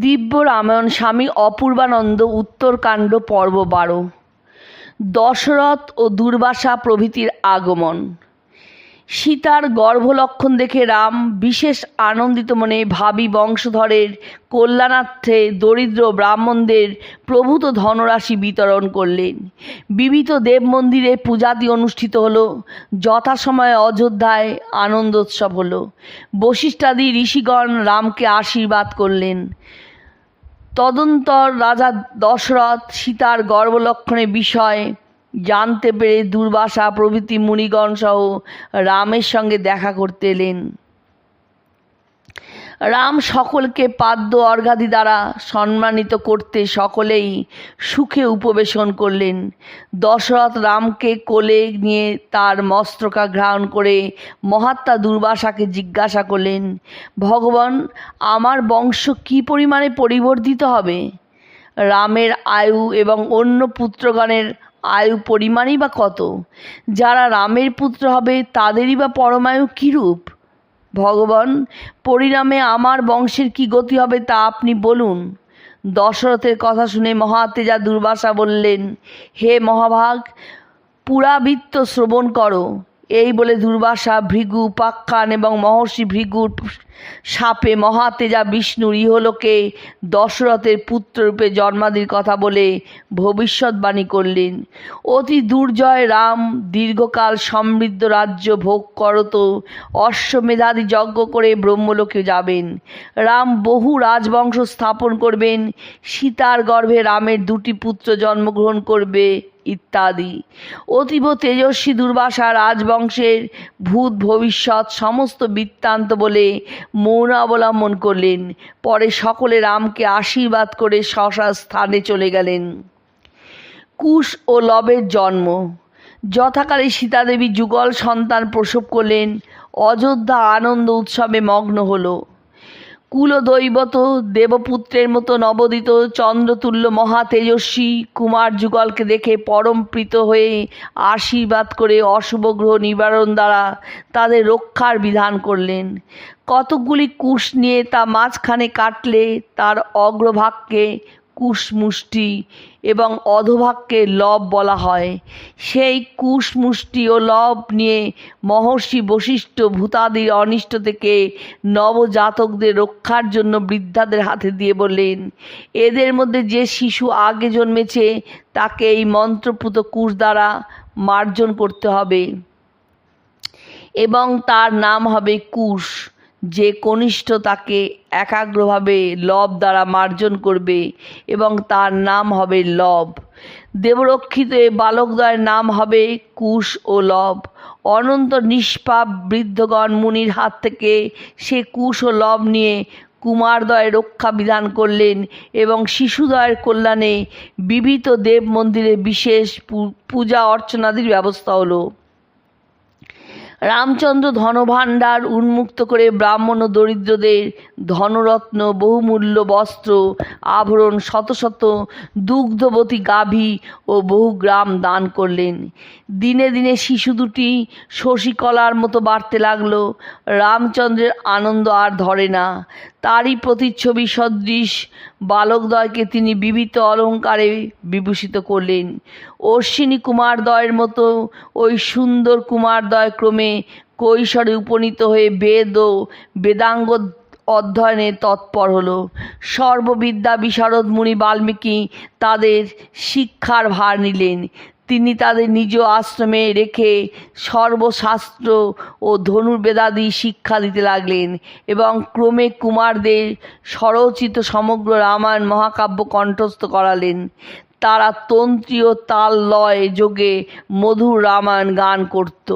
দিব্য রামায়ণ স্বামী অপূর্বানন্দ উত্তরকাণ্ড পর্ব বারো। দশরথ ও দুর্বাসা প্রভৃতির আগমন। সীতার গর্ভলক্ষণ দেখে রাম বিশেষ আনন্দিত মনে ভাবী বংশধরের কল্যাণার্থে দরিদ্র ব্রাহ্মণদের প্রভূত ধনরাশি বিতরণ করলেন। বিবিধ দেব মন্দিরে পূজাদি অনুষ্ঠিত হলো। যথাসময়ে অযোধ্যায় আনন্দোৎসব হলো। বশিষ্ঠাদি ঋষিগণ রামকে আশীর্বাদ করলেন। তদন্তর রাজা দশরথ সীতার গর্ভলক্ষণের বিষয় জানতে পেরে দুর্বাসা প্রভৃতি মুনিগণ সহ রামের সঙ্গে দেখা করতে এলেন। রাম সকলকে পাদ্য অর্ঘাদি দ্বারা সম্মানিত করতে সকলেই সুখে উপবেশন করলেন। দশরথ রামকে কোলে নিয়ে তার মস্ত্রকা গ্রহণ করে মহাত্মা দুর্বাসাকে জিজ্ঞাসা করলেন, ভগবান, আমার বংশ কী পরিমাণে পরিবর্ধিত হবে? রামের আয়ু এবং অন্য পুত্রগণের আয়ু পরিমাণই বা কত? যারা রামের পুত্র হবে, তাদেরই বা পরমায়ু কীরূপ? ভগবান, পরিণামে আমার বংশের কি গতি হবে তা আপনি বলুন। দশরথের কথা শুনে মহাতেজা দুর্বাসা বললেন, হে মহাভাগ, পুরাবৃত্ত শ্রবণ করো। এই বলে দুর্বাসা ভৃগু উপাখ্যান এবং মহর্ষি ভৃগুর সাপে মহাতেজা বিষ্ণুর ইহলোকে দশরথের পুত্ররূপে জন্মাদির কথা বলে ভবিষ্যৎবাণী করলেন। অতি দুর্জয় রাম, দীর্ঘকাল সমৃদ্ধ রাজ্য ভোগ করত, অশ্বমেধাদি যজ্ঞ করে ব্রহ্মলোকে যাবেন। রাম বহু রাজবংশ স্থাপন করবেন, সীতার গর্ভে রামের দুটি পুত্র জন্মগ্রহণ করবে। ইত্যাদি। অতীব তেজস্বী দুর্বাসা রাজবংশের ভূত ভবিষ্যৎ সমস্ত বৃত্তান্ত বলে মৌন অবলম্বন করলেন। পরে সকলে রামকে আশীর্বাদ করে শশা স্থানে চলে গেলেন। কুশ ও লবের জন্ম। যথাকালে সীতাদেবী যুগল সন্তান প্রসব করলেন। অযোধ্যা আনন্দ উৎসবে মগ্ন হলো। কুলদৈবত দেবপুত্রের মতো নবদিত চন্দ্রতুল্য মহাতেজস্বী কুমার যুগলকে দেখে পরমপ্রীত হয়ে আশীর্বাদ করে অশুভ গ্রহ নিবারণ দ্বারা তাদের রক্ষার বিধান করলেন। কতকগুলি কুশ নিয়ে তা মাঝখানে কাটলে তার অগ্রভাগকে কুশমুষ্টি এবং অধোভাগকে লব বলা হয়। সেই কুশমুষ্টি ও লব নিয়ে মহর্ষি বশিষ্ঠ ভূতাদির অনিষ্ট থেকে নবজাতকদের রক্ষার জন্য বৃদ্ধাদের হাতে দিয়ে বললেন, এদের মধ্যে যে শিশু আগে জন্মেছে, তাকে এই মন্ত্রপুত কুশ দ্বারা মার্জন করতে হবে এবং তার নাম হবে কুশ। যে কনিষ্ঠ তাকে একাগ্রভাবে লব দ্বারা মার্জন করবে এবং তার নাম হবে লব। দেবরক্ষিত এ বালকদ্বয়ের নাম হবে কুশ ও লব। অনন্ত নিষ্পাপ বৃদ্ধগণ মুনির হাত থেকে সে কুশ ও লব নিয়ে কুমারদয় রক্ষা বিধান করলেন এবং শিশুদয়ের কল্যাণে বিবিধ দেব মন্দিরে বিশেষ পূজা অর্চনাদির ব্যবস্থা হলো। রামচন্দ্র ধনভাণ্ডার উন্মুক্ত করে ব্রাহ্মণ ও দরিদ্রদের ধনরত্ন, বহুমূল্য বস্ত্র, আভরণ, শত শত দুগ্ধবতী গাভী ও বহু গ্রাম দান করলেন। দিনে দিনে শিশু দুটি শশীকলার মতো বাড়তে লাগল। রামচন্দ্রের আনন্দ আর ধরে না। তারই প্রতিচ্ছবি সদৃশ বালকদ্বয়কে তিনি বিবিধ অলঙ্কারে বিভূষিত করলেন। অশ্বিনী কুমারদ্বয়ের মতো ওই সুন্দর কুমারদ্বয় ক্রমে কৈশোরে উপনীত হয়ে বেদ ও বেদাঙ্গ অধ্যয়নে তৎপর হলো। সর্ববিদ্যা বিশারদ মুনি বাল্মীকি তাদের শিক্ষার ভার নিলেন। তিনি তাদের নিজ আশ্রমে রেখে সর্বশাস্ত্র ও ধনুর্বেদাদি শিক্ষা দিতে লাগলেন এবং ক্রমে কুমারদের স্বরচিত সমগ্র রামায়ণ মহাকাব্য কণ্ঠস্থ করালেন। তারা তন্ত্রী ও তাল লয় যোগে মধুর রামায়ণ গান করত।